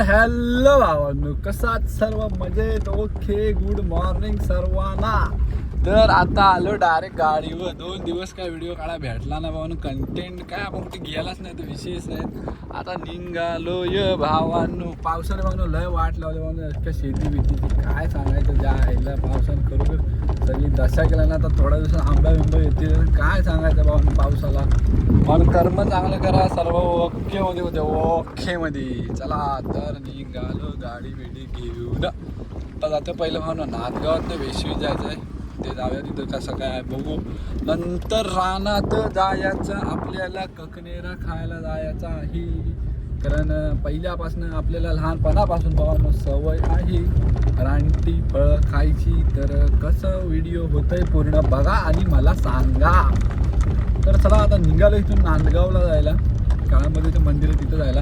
Hello भावांनो कसात सर्व? मजेत? ओके गुड मॉर्निंग सर्वांना. तर आता आलो डायरेक्ट गाडीवर. दोन दिवस काय व्हिडिओ काढा भेटला ना भावानं कंटेंट काय आपण कुठे गेलाच नाही तर विशेष नाही. आता निघालो य भावांनो. पावसाने भावानो लय वाट लावले भावानो. इतक्या शेती बितीची काय सांगायचं ज्या आईला पावसानं खरोखर सगळी दशा केला ना आता थोड्या दिवसात आंबा बिंबा येतील. काय सांगायचं भावानं पावसाला? पण कर्म चांगलं करा सर्व ओके मध्ये होते. ओके मध्ये. चला तर निघालो. गाडी बिडी घेऊन. आता जातो पहिलं भावना. नांदगावात वेशवी जायचं आहे ते जाऊया तिथं कसं काय बघू. नंतर रानात जायचं आपल्याला ककनेरा खायला जायचा आहे. कारण पहिल्यापासून आपल्याला लहानपणापासून भावानं सवय आहे. रानटी फळं खायची. तर कसं व्हिडिओ होतंय पूर्ण बघा आणि मला सांगा. तर चला आता निघालो इथून नांदगावला जायला. काळामध्ये ते मंदिर तिथं जायला.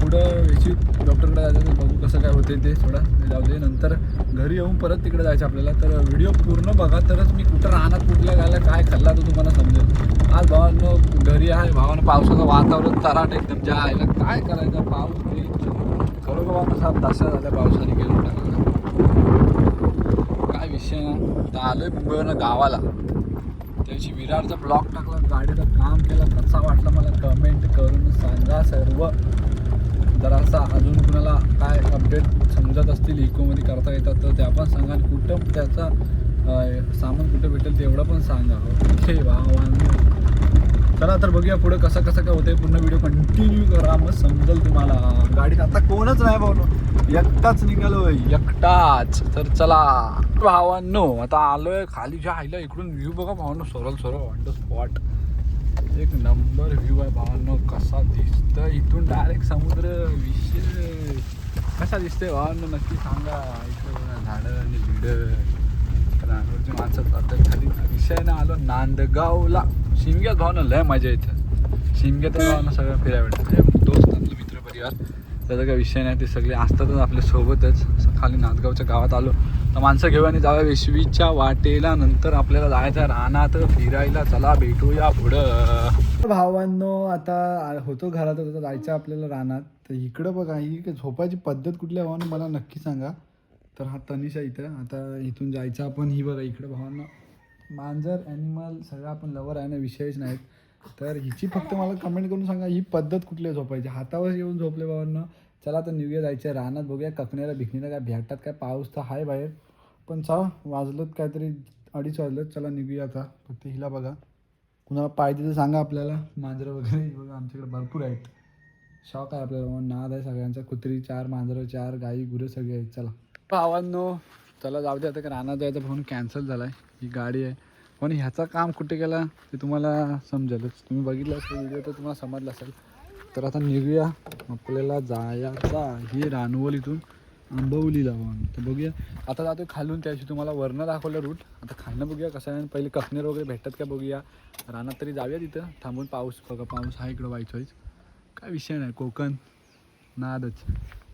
पुढं याची डॉक्टरकडे जायचं तर बघू कसं काय होते ते थोडं. जाऊ दे नंतर घरी येऊन परत तिकडे जायचं आपल्याला. तर व्हिडिओ पूर्ण बघा तरच मी कुठं राहणार कुठल्या गायला काय खाल्ला तर तुम्हाला समजेल. आज भावानं घरी आहे भावानं पावसाचं वातावरण तराट एकदम ज्या आयला काय करायचं? पाऊस ते खरोखर तसा सात झाला पावसाने गेलो टाकला काय विषय ना तर आलोय मुंबईवरनं गावाला. त्याची विरारचा ब्लॉक टाकला गाडीचं काम केलं. कसा वाटला मला कमेंट करून सांगा सर्व. जरासा अजून कुणाला काय अपडेट समजत असतील इकोमध्ये करता येतात तर त्या पण सांगा आणि कुठं त्याचा सामान कुठं भेटेल तेवढं पण सांगा. ओके वा चला तर बघूया पुढे कसं कसं काय होतंय. पूर्ण व्हिडिओ कंटिन्यू करा. मग समजेल तुम्हाला. गाडीत आता कोणच नाही भाऊ. एकटाच निघालोय. एकटाच. तर चला. भावांनो आता आलोय खाली. ज्या आईला इकडून व्ह्यू बघा भावांनो. सरळ सरळ ऑन स्पॉट एक नंबर व्ह्यू आहे भावांनो कसा दिसतं इथून डायरेक्ट समुद्र विषय. कसा दिसतंय भावांनो नक्की सांगा. इथं झाडं आणि बिडं रानवरची माणसं आता खाली विषय ना आलो नांदगावला. शिमग्यात भावना लय मजा येतं. शिमग्यात भावना सगळं फिरायला भेटतं. दोस्त आपले मित्र परिवार त्याचा काही विषय नाही ते सगळे असतातच आपल्या सोबतच. खाली नांदगावच्या गावात आलो. तर माणसं घेऊ आणि जाऊया वेशवीच्या वाटेला. नंतर आपल्याला जायचं रानात. फिरायला चला भेटूया पुढं. भावांनो आता होतो घरात होतो जायचं आपल्याला रानात. तर इकडं बघा ही झोपायची पद्धत कुठल्या भावानं मला नक्की सांगा. तर हा तनिषा इथं. आता इथून जायचं आपण. ही बघा इकडं भावांना. मांजर ॲनिमल सगळं आपण लवर आहे ना विषयच नाहीत. तर हिची फक्त मला कमेंट करून सांगा ही पद्धत कुठली झोपायची? हातावर येऊन झोपले बाबांना. चला आता निघूया जायचं रानात बघूया ककण्याला भिकणीला काय भेटतात काय पाऊस तर आहे बाहेर. पण चला वाजलोत काहीतरी अडीच वाजलोत. चला निघूया आता फक्त हिला बघा. कुणाला पाहिजे तर सांगा आपल्याला. मांजरं वगैरे बघा आमच्याकडे भरपूर आहेत. शॉक आहे आपल्याला मग नाद आहे सगळ्यांचा. कुत्री चार मांजरं चार गाई गुरं सगळे आहेत. चला. भावांनो चला जाऊ दे आता का रानात जायचं फोन कॅन्सल झाला आहे ही गाडी आहे. पण ह्याचं काम कुठे गेला ते तुम्हाला समजेलच. तुम्ही बघितलं असेल व्हिडिओ तर तुम्हाला समजलं असेल. तर आता निघूया आपल्याला जायचा ही रानवल इथून आंबवलीला जाऊन तर बघूया. आता जातो खालून त्याशी तुम्हाला वरनं दाखवलं रूट आता खालनं बघूया कसं आहे पहिले कखनेर वगैरे भेटतात का बघूया. रानात तरी जाऊया तिथं. थांबून पाऊस बघा पाऊस हा इकडं व्हायचा काय विषय नाही कोकण. नादच.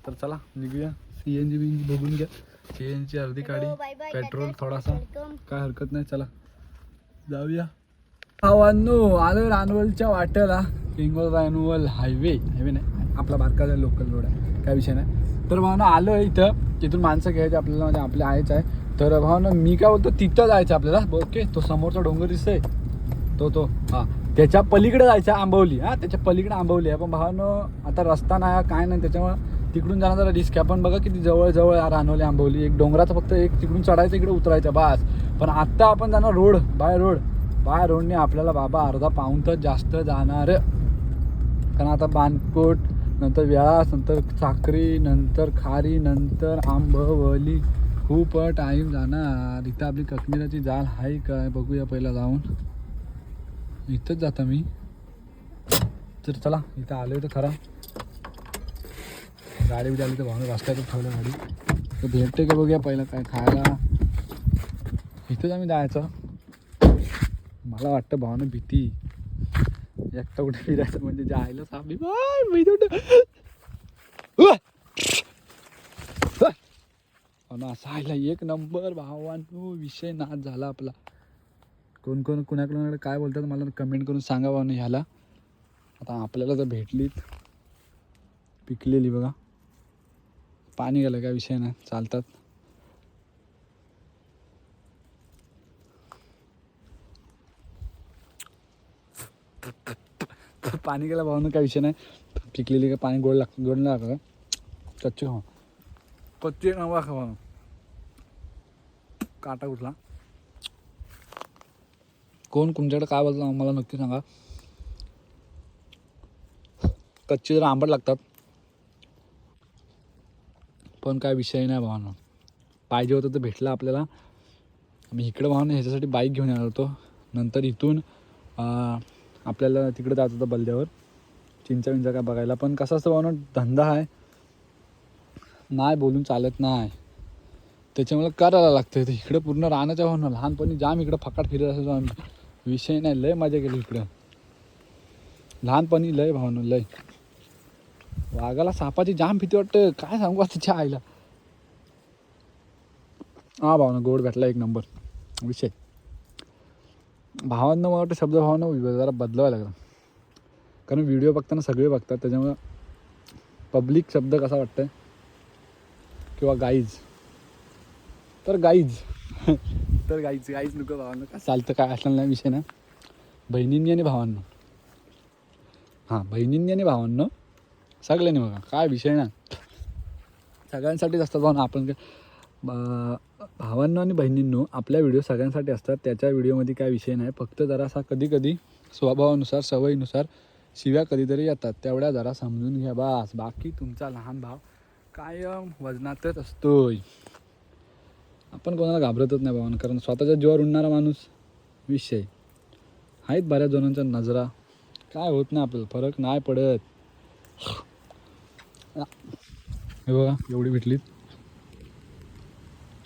तर चला निघूया. सी एन जी बी बघून घ्या. सी एन ची अर्धी गाडी पेट्रोल थोडासा. काय हरकत नाही चला. जाऊया. भावांनो आलो रानवलच्या वाट्याला किंगोल रानवल हायवे. हायवे नाही आपला बारकाचा लोकल रोड आहे. काय विषय नाही. तर भावना आलो इथं. तिथून माणसं घ्यायची आपल्याला म्हणजे आपले आहेच आहे. तर भावना मी काय बोलतो तिथं जायचं आपल्याला. ओके तो समोरचा डोंगर दिसतोय. तो तो. हां. त्याच्या पलीकडे जायचं आंबवली. हां त्याच्या पलीकडे आंबवली आहे. पण भावानं आता रस्ता नाही काय नाही त्याच्यामुळं तिकडून जाणं जरा रिस्क आहे. पण बघा किती जवळ जवळ रानवली आंबवली. एक डोंगराचं फक्त एक तिकडून चढायचं इकडे उतरायचं बास. पण आत्ता आपण जाणार रोड बाय रोड. बाय रोडने आपल्याला बाबा अर्धा पाऊन तर जास्त जाणार कारण आता बानकोट नंतर वेळास नंतर साखरी नंतर खारी नंतर आंबवली. खूप टाईम जाणार. इथं आपली कश्मीराची जाल आहे काय बघूया पहिला जाऊन. इथंच जाता मी. तर चला इथं आलो तर खरा. गाडी बिडी आली तर भावना रस्त्यातच ठेवलं गाडी. तर भेटते का बघूया पहिलं काय खायला. इथंच आम्ही जायचं. मला वाटतं भावना भीती. एकटा कुठे फिरायचं म्हणजे जे आम्ही सामी मी असं आईला एक नंबर भावांनो विषय नाच झाला आपला. कोण कोण कुणाकडून काय बोलतात मला कमेंट करून सांगा भावना ह्याला. आता आपल्याला जर भेटलीत पिकलेली बघा. पाणी गेलं काय विषय नाही चालतात. पाणी गेलं भावनं काय विषय नाही. पिकलेली का पाणी गोड लाग गोड नाही लागतं. कच्ची खावा हो. कच्ची नवा खावा काटा कुठला? कोण तुमच्याकडे काय बोलतो मला नक्की सांगा. कच्चे जर आंबट लागतात. पण काय विषय नाही भावानं. पाहिजे होतं तर भेटलं आपल्याला. मी इकडं भावानं ह्याच्यासाठी बाईक घेऊन येणार होतो. नंतर इथून आपल्याला तिकडे जात होतं बलद्यावर. चिंचा विंचा काय बघायला. पण कसं असतं भावानं धंदा आहे. नाही बोलून चालत नाही. त्याच्यामुळे करायला लागतं. ते इकडे पूर्ण राहण्याच्या भावनं लहानपणी जाम इकडं फकाट फिरत असायचो आम्ही. विषय नाही लय मजा केली इकडं. लहानपणी लय भावनं लय. वाघाला सापाची जाम भीती वाटतं. काय सांगू आता तिच्या आईला. हा भावना गोड भेटला एक नंबर. विषय. भावांना मला वाटतं शब्द जरा बदलावा लागला. कारण व्हिडिओ बघताना सगळे बघतात त्याच्यामुळं पब्लिक शब्द कसा वाटतंय? किंवा गाईज तर गाईज तर गाईज गाईज नको भावांना. का चालतं काय असणार नाही विषय ना. बहिणींनी आणि भावांना. हां बहिणींनी आणि भावांना. सगळ्यांनी बघा काय विषय ना. सगळ्यांसाठीच असतात भावना. आपण काय ब- भावांनो आणि बहिणींनो आपल्या व्हिडिओ सगळ्यांसाठी असतात. त्याच्या व्हिडिओमध्ये काय विषय नाही. फक्त जरासा कधी कधी स्वभावानुसार सवयीनुसार शिव्या कधीतरी येतात. तेवढ्या जरा समजून घ्या बास. बाकी तुमचा लहान भाव कायम वजनातच असतोय. आपण कोणाला घाबरतच नाही भावानं कारण स्वतःच्या जीवावर उडणारा माणूस विषय. आहेत बऱ्याच जणांच्या नजरा. काय होत नाही आपल्याला फरक नाही पडत. हे बघा एवढी भेटलीत.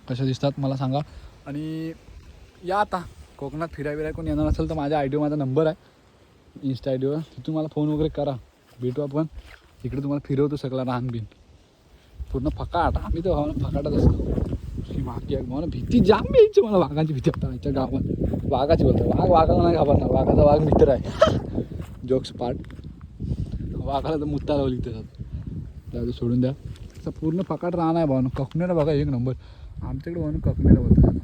कशा दिसतात मला सांगा. आणि या आता कोकणात फिराय बिराय कोण येणार असेल तर माझ्या आय डी माझा नंबर आहे. इन्स्टा आय डीवर तिथून मला फोन वगैरे करा. भेटू आपण. इकडे तुम्हाला फिरवतो सगळा रान बिन. पूर्ण फकाट. आम्ही तर भावना फकाटच असतो. ही मागे आहे. भावना भीती जाम यायची मला. वाघाची भीती आता आमच्या गावात. वाघाची बोलतो. वाघ वाघाला नाही घाबरणार. वाघाचा वाघ मित्र आहे. जोक्स पार्ट वाघाला तर मुत्ता लावली त्याच्यात त्याला सोडून द्या. असं पूर्ण फकाट राहणार आहे भावना. कोकणाला बघा एक नंबर. आमच्याकडे भावना ककनेरा होतं.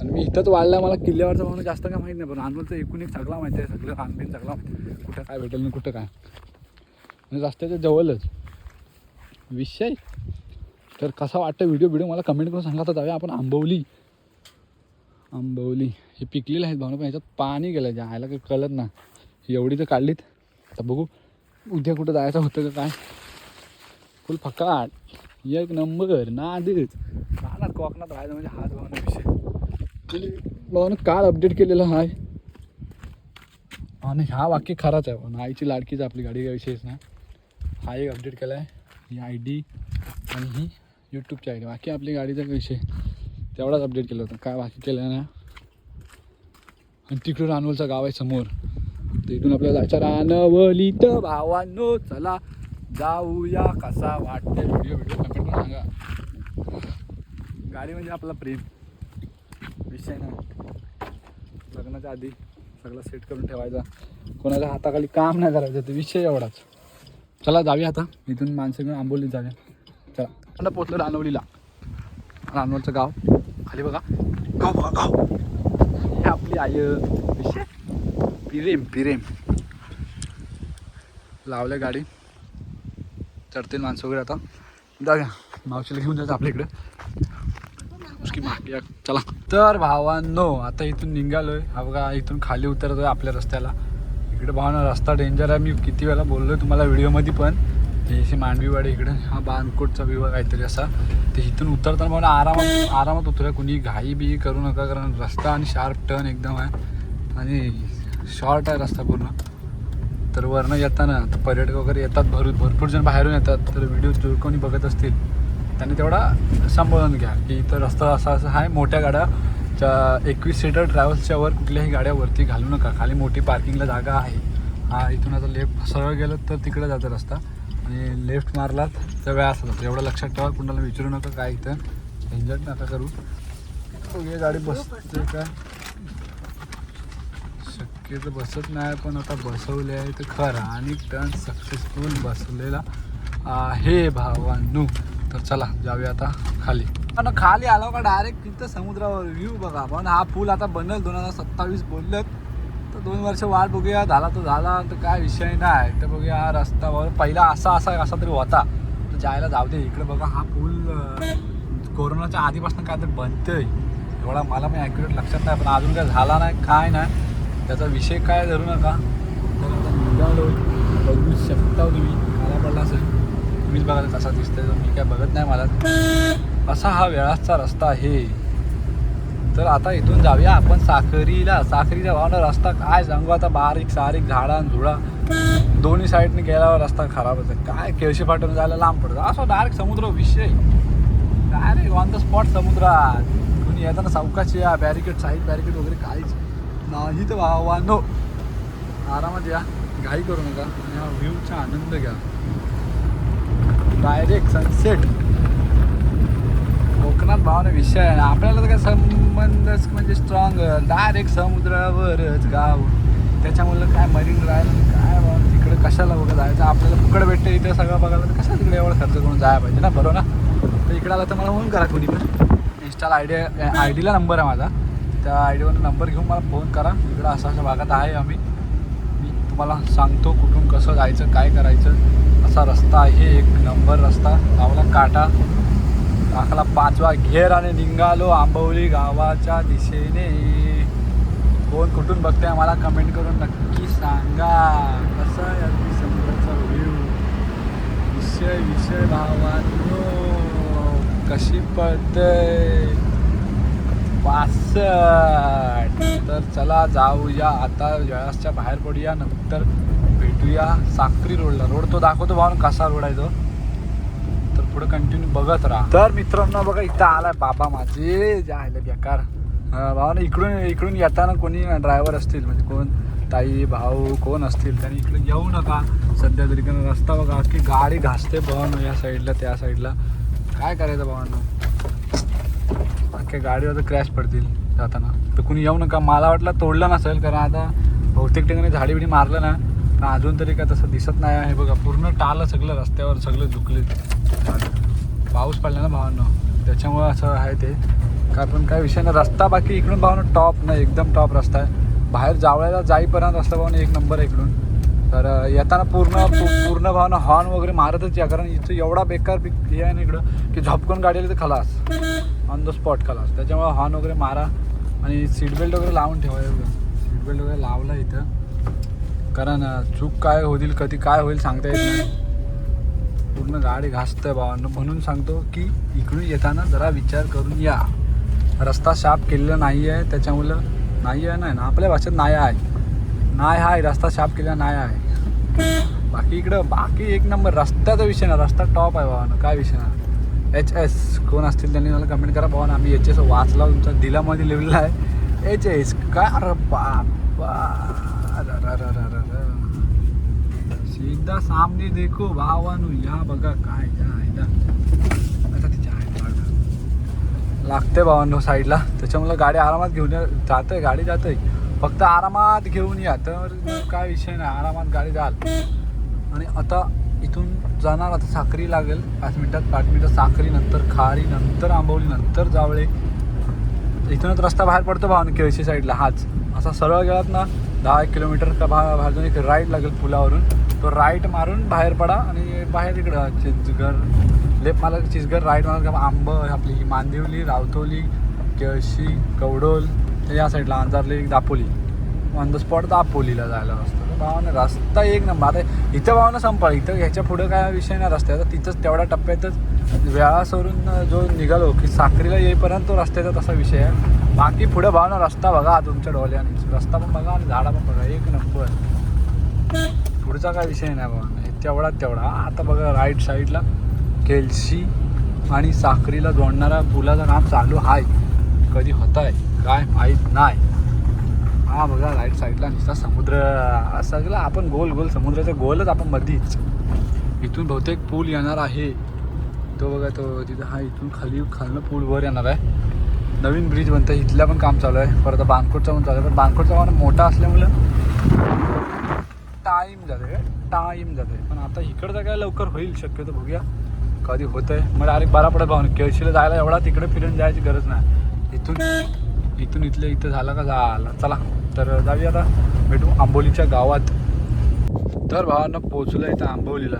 आणि मी इथंच वाढला मला किल्ल्यावरचं म्हणून जास्त काय माहीत नाही पण रानवलचं एकूण एक सगळा माहिती आहे सगळं रानबीन सगळा माहिती कुठं काय भेटेल आणि कुठं काय. म्हणजे रस्त्याच्या जवळच. विषय? तर कसा वाटतं व्हिडिओ व्हिडिओ मला कमेंट करून सांगा. तर जाऊया आपण आंबवली. आंबवली. हे पिकलेलं आहेत भावना पण ह्याच्यात पाणी गेलं ज्या आयला काही कळत ना एवढी तर काढलीत. तर बघू उद्या कुठं जायचं होतं का काय. फुल फकाट एक नंबर नादीच राहणार कोकणात राहायचं म्हणजे हाच भावना विषय भावना काल अपडेट केलेला आहे आणि हा वाक्य खराच आहे पण आईची लाडकीच आपली गाडी काय विषयच नाही. हा एक अपडेट केला आहे ही आय डी आणि ही यूट्यूबची आय डी बाकी आपली गाडीचा विषय? तेवढाच अपडेट केलं होतं. काय बाकी केलं ना आणि तिकडे रानवलचं गाव आहे समोर. तर इथून आपल्याला जायचं रानवलीत. भावांनो चला जाऊया. कसा वाटते व्हिडिओ व्हिडिओ गाडी म्हणजे आपला प्रेम. विषय ना लग्नाच्या आधी सगळं सेट करून ठेवायचा. कोणाच्या हाताखाली काम नाही करायचं ते विषय एवढाच. चला जाऊया आता. इथून माणसं घेऊन आंबोलीत जाऊया. चला. आता पोचलो रानवलीला. रानवलचं गाव. खाली बघा. गाव बघा गाव. हे आपली आय विषय? पिरेम पिरेम. लावल्या गाडी. चढतील माणसं वगैरे आता. जाऊया. मावशीला घेऊन जायचं आपल्या इकडे. उसकी माफिया चला. तर भावांनो आता इथून निघालोय. हा बघा इथून खाली उतरतोय आपल्या रस्त्याला. इकडे भावना रस्ता डेंजर आहे. मी किती वेळा बोललोय तुम्हाला व्हिडिओमध्ये पण. हे अशी मांडवीवाडी इकडे हा बानकोटचा विभाग काहीतरी असा. ते इथून उतरताना मला आरामात आरामात उतरूया. कुणी घाई बी करू नका कारण रस्ता आणि शार्प टर्न एकदम आहे. आणि शॉर्ट आहे रस्ता पूर्ण. तर वरनं येताना तर पर्यटक वगैरे येतात भरू भरपूर जण बाहेरून येतात. तर व्हिडिओ जो कोणी बघत असतील त्यांनी तेवढा सांभाळून घ्या की इथं रस्ता असा असा आहे मोठ्या गाड्याच्या एकवीस सीटर ट्रॅव्हल्सच्या वर कुठल्याही गाड्या वरती घालू नका खाली मोठी पार्किंगला जागा आहे. हा इथून आता लेफ्ट सरळ गेलं तर तिकडे जातं रस्ता आणि लेफ्ट मारलात तर वेळा जातो एवढं लक्षात ठेवा कुणाला विचारू नका काय इथं. झंझट नका करू. हे गाडी बसते का? शक्य शक्यतो बसत नाही पण आता बसवले आहे तर खरं आणि टर्न सक्सेसफुल बसवलेला आहे भावानू. तर चला जाऊया आता खाली. पण खाली आलो का डायरेक्ट तिथं समुद्रावर व्ह्यू बघा. पण हा पूल आता बनल दोन हजार सत्तावीस बोललेत. तर दोन वर्ष वाट बघूया झाला तो झाला. तर काय विषय नाही. तर बघूया हा रस्ता पहिला असा असा असा तरी होता. तर जायला जाऊ दे. इकडे बघा हा पूल कोरोनाच्या आधीपासून काय तरी बनतंय. एवढा मला पण ॲक्युरेट लक्षात नाही. पण अजून काय झाला नाही काय नाही. त्याचा विषय काय धरू नका. तर बघू शकता तुम्ही. मला पडला असेल. तुम्हीच बघायला कसा दिसतोय तो मी काय बघत नाही मला. असा हा वेळाचा रस्ता आहे. तर आता इथून जाऊया आपण साखरीला. साखरीला भावना रस्ता काय सांगू? आता बारीक सारीक झाडा झुडा. दोन्ही साईडने गेल्यावर रस्ता खराब होतो काय केळशी फाटून जायला लांब पडतं असं डायरेक्ट समुद्र विषय. डायरेक्ट ऑन द स्पॉट समुद्रात. कुणी येताना सावकाशी या बॅरिकेड साईड बॅरिकेड वगैरे काहीच नाही तर वाहनो आरामात या. घाई करू नका. आणि हा व्ह्यूचा आनंद घ्या. डायरेक्ट सनसेट कोकणात भावना विषय आहे. आपल्याला तर काय संबंधच म्हणजे स्ट्रॉंग डायरेक्ट समुद्रावरच गाव. त्याच्यामुळं काय मरीन राहिलं काय बाबा तिकडे कशाला बघा जायचं? आपल्याला फुकट भेटतं इथं सगळं बघायला तर कशा तिकडे एवढा खर्च करून जायला पाहिजे ना? बरोबर ना? तर इकडे आला तर मला फोन करा कोणी पण. इन्स्टाला आयडिया आय डीला नंबर आहे माझा. त्या आय डीवर नंबर घेऊन मला फोन करा. इकडं असं अशा भागात आहे आम्ही. मी तुम्हाला सांगतो कुठून कसं जायचं काय करायचं. असा रस्ता आहे एक नंबर रस्ता. लावला काटा टाकला पाचवा घेर आणि निघालो आंबवली गावाच्या दिशेने. कोण कुठून बघते मला कमेंट करून नक्की सांगा. कसा आहे अगदी समुद्राचा व्ह्यू विषय विषय भावानो कशी पडते पासष्ट. तर चला जाऊया. आता वेळासच्या बाहेर पडूया. नंतर भेटूया साक्री रोडला. रोड तो दाखवतो भाऊन कसा रोड आहे तो. तर पुढे कंटिन्यू बघत राहा. तर मित्रांनो बघा इथं आलाय बाबा माझे. जे आहे बेकार. अं, भावानं इकडून इकडून येताना कोणी ड्रायव्हर असतील म्हणजे कोण ताई भाऊ कोण असतील त्यांनी इकडे येऊ नका. सध्या तरी कारण रस्ता बघा की गाडी घासते भावानं या साईडला त्या साईडला काय करायचं भावांना? अख्ख्या गाडीवर क्रॅश पडतील जाताना. तर कुणी येऊ नका. मला वाटलं तोडलं नसेल कारण आता बहुतेक ठिकाणी झाडी बिडी मारलं ना पण अजून तरी काय तसं दिसत नाही आहे. बघा पूर्ण टालं सगळं रस्त्यावर सगळं झुकले पाऊस पडला ना भावानं. त्याच्यामुळं असं आहे ते. काय पण काय विषय नाही. रस्ता बाकी इकडून भावानं टॉप नाही एकदम टॉप रस्ता आहे. बाहेर जावळ्याला जाईपर्यंत रस्ता भावानं एक नंबर आहे इकडून. तर येताना पूर्ण पूर्ण भावानं हॉर्न वगैरे मारतच या. कारण इथं एवढा बेकार बी- हे आहे ना इकडं की झपकून गाडी आली तर खलास. ऑन द स्पॉट खलास. त्याच्यामुळे हॉर्न वगैरे मारा आणि सीट बेल्ट वगैरे लावून ठेवा सीट बेल्ट वगैरे लावला इथं. कारण चूक काय होईल कधी काय होईल सांगता येत नाही. पूर्ण गाडी घासतंय भावांनो म्हणून सांगतो की इकडून येताना जरा विचार करून या. रस्ता शाप केलेला नाही आहे त्याच्यामुळं नाही आहे नाही ना आपल्या भाषेत नाही आहे. नाही आहे रस्ता शाप केलेला नाही आहे. बाकी इकडं बाकी एक नंबर रस्त्याचा विषय ना रस्ता टॉप आहे भावानं काय विषय ना एच एस कोण असतील त्यांनी मला कमेंट करा भावानं आम्ही एच एस वाचला तुमचा दिलामध्ये लिहिलेला आहे. एच एस काय? अरे बा सीधा सामने देखो भावानू या बघा काय या आता तिच्या आहे लागते भावांनो हो साईडला त्याच्यामुळे गाडी आरामात घेऊन या आहे गाडी जाते फक्त आरामात घेऊन या. तर काय विषय नाही आरामात गाडी जाल. आणि आता इथून जाणार आता साखरी लागेल. पाच मिनिटात पाच मिनिटात साखरी नंतर खारी नंतर आंबवली नंतर जावळे. इथूनच रस्ता बाहेर पडतो भावना केळशी साईडला हाच. असा सरळ गेलात ना दहा एक किलोमीटर का भा भाजून एक राईट लागेल पुलावरून. तो राईट मारून बाहेर पडा आणि बाहेर इकडं चिचघर लेफ्ट मारा की चिचघर राईट मारा का आंब आपली ही मांदिवली रावतोली केळशी कवडोल या साईडला Anjarli Dapoli. On the spot दापोलीला जायला असतं. रस्ता एक नंबर. आता इथं भावना संपा. इथं ह्याच्या पुढं काय विषय नाही रस्त्याचा. तिथंच तेवढ्या टप्प्यातच वेळासवरून जो निघालो की साखरीला येईपर्यंत तो रस्त्याचा तसा विषय आहे. बाकी पुढं भावना रस्ता बघा तुमच्या डोल्याने रस्ता पण बघा आणि झाडा पण बघा. एक नंबर. पुढचा काय विषय नाही बाबा तेवढा तेवढा. आता बघा राईट साईडला केलशी आणि साखरीला जोडणारा पुलाचं नाम चालू आहे. कधी होत आहे काय माहीत नाही. हा बघा राईट साईडला नुसता समुद्र हा सगळं आपण गोल गोल समुद्राचं गोलच आपण मधीच. इथून बहुतेक पूल येणार आहे. तो बघा तो तिथं हा इथून खाली खालनं पूल वर येणार आहे. नवीन ब्रिज बनतं इथल्या पण काम चालू आहे. परत बानकोटचा पण चालू आहे. पण बानकोटचा पण मोठा असल्यामुळं टाईम जाते टाईम जाते पण आता इकडचं काय लवकर होईल? शक्यतो बघूया. कधी होतंय. मग डायरेक्ट बरा पडत भाऊ केळशीला जायला एवढा तिकडे फिरून जायची गरज नाही. इथून इथून इथल्या इथं झालं का? झालं. चला तर जाऊया आता. भेटू आंबोलीच्या गावात. तर भावांना पोचलं इथं आंबोलीला.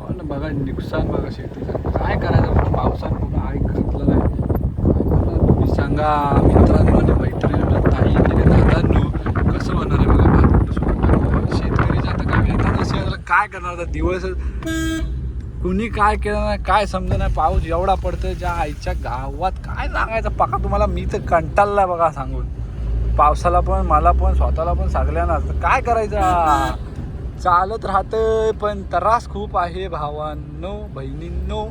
पण बघा नुकसान बघा शेतीचं. काय करायचं? बघा, पावसानं पूर्ण आई घातलं नाही काय तुम्ही? सांगा मित्रांनो म्हणजे आणि मैत्रिणींना म्हणजे ताई म्हणजे आणि दादांनो कसं होणार आहे बघा? शेतकरी जातं काय काय करणार आता? दिवस कुणी काय केलं नाही काय समजलं नाही. पाऊस एवढा पडतोय ज्या आईच्या गावात. काय सांगायचं? पका तुम्हाला मी तर कंटाळला बघा सांगून. पावसाला पण मला पण स्वतःला पण सगळ्यांना काय करायचं? चालत राहतं पण त्रास खूप आहे भावांनो बहिणींनो.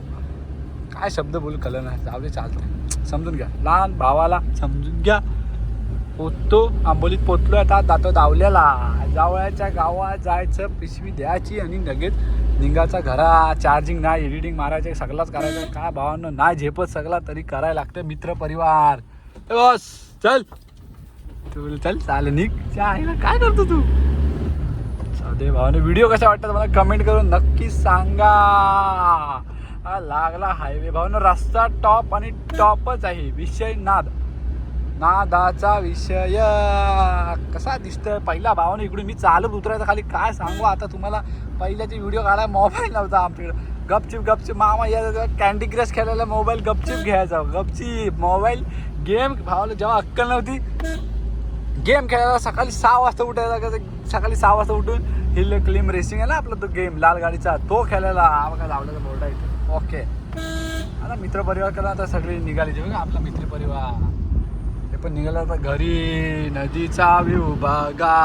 काय शब्द बोल कलं नाही. चालते चालतं समजून घ्या. लहान भावाला समजून घ्या. पोचतो आंबोलीत पोचलो आता दातो दावल्याला जावळ्याच्या गावात जायचं पिशवी द्यायची आणि लगेच निघायचा घरा चार्जिंग नाही एडिटिंग मारायचं सगळाच करायचं. काय भावानं नाही झेपत सगळा तरी करायला लागतं मित्र परिवार बस चल. तू चल चालेल निघ. च्या आईला काय करतो तू? दे भावाने व्हिडिओ कसा वाटतात मला कमेंट करून नक्की सांगा. हा लागला हायवे भावानं रस्ता टॉप आणि टॉपच आहे. विषय नाद नादाचा विषय. कसा दिसतोय? पहिला भावाने इकडून मी चालत उतरायचं. खाली काय सांगू आता तुम्हाला? पहिल्याचे व्हिडिओ काढायला मोबाईल नव्हता आमच्याकडे. गपचिप गपचिप. मामा या कॅन्डी क्रश खेळायला मोबाईल गपचिप घ्यायचा. गपचिप. मोबाईल गेम भावाला जेव्हा अक्कल नव्हती गेम खेळायला सकाळी सहा वाजता उठायला कसं सकाळी सहा वाजता उठून हिल क्लीम रेसिंग आहे ना आपला तो गेम लाल गाडीचा तो खेळायला काय लावलेला लावला बोर्ड आहे ओके आता मित्रपरिवार केला आता सगळे निघाले. जेव्हा आपला मित्रपरिवार. आपण निघाला आता घरी. नदीचा व्ह्यू बघा.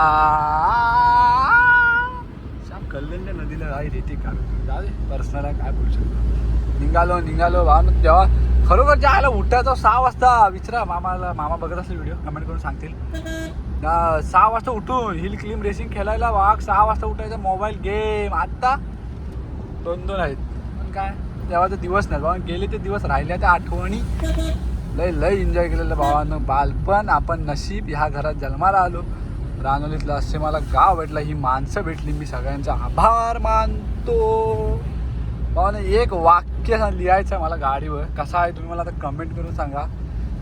श्याम कल्याण नदीला आई रेती काढून जाऊ दे पर्सनल काय बोलू शकतो. निघालो निघालो. भाव तेव्हा खरोखर जायला उठायचं सहा वाजता विचारा मामाला मामा बघत असेल व्हिडिओ कमेंट करून सांगतील. सहा वाजता उठून हिल क्लीम रेसिंग खेळायला वाघ सहा वाजता उठायचा मोबाईल गेम आत्ता दोन दोन आहेत. पण काय? तेव्हा ते दिवस नाही. गेले ते दिवस राहिल्या त्या आठवणी. लय लय एन्जॉय केलेलं भावानं. बालपण आपण नशीब ह्या घरात जन्माला आलो. रानोलीतलं असे मला गाव भेटलं ही माणसं भेटली. मी सगळ्यांचा आभार मानतो. भावानं एक वाक्य लिहायचं आहे मला गाडीवर. कसा आहे तुम्ही मला आता कमेंट करून सांगा.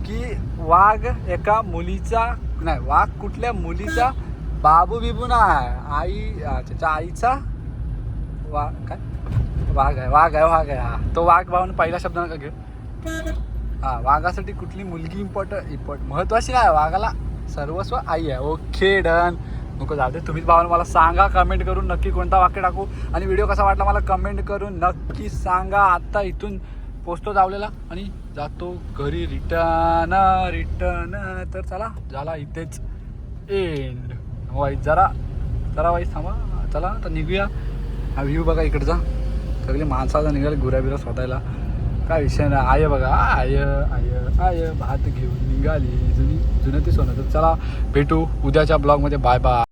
की वाघ एका मुलीचा नाही वाघ कुठल्या मुलीचा बाबू बिबू नाही. आई त्याच्या आईचा वा काय? वाघ आहे वाघ आहे वाघ आहे. हा. तो वाघ भाऊन पहिला शब्द नका घेऊ. हा वाघासाठी कुठली मुलगी इम्पॉर्टंट इम्पॉर्ट महत्वाची नाही वाघाला सर्वस्व आई आहे. ओके डन नको जाते तुम्हीच भावानं मला सांगा कमेंट करून नक्की कोणता वाक्य टाकू. आणि व्हिडिओ कसा वाटला मला कमेंट करून नक्की सांगा. आत्ता इथून पोचतो जावलेला आणि जातो घरी. रिटर्न रिटर्न तर चला झाला इथेच एंड वाईट जरा जरा वाईट थांबा. चला आता निघूया. हा व्ह्यू बघा इकडचा. सगळे माणसाचा निघाले गुऱ्या स्वतःला काय विषय नाही. आय बघा. आय आय आय. भात घेऊन निघाली जुनी जुनं ते सोनं. तर चला भेटू उद्याच्या ब्लॉगमध्ये. Bye bye.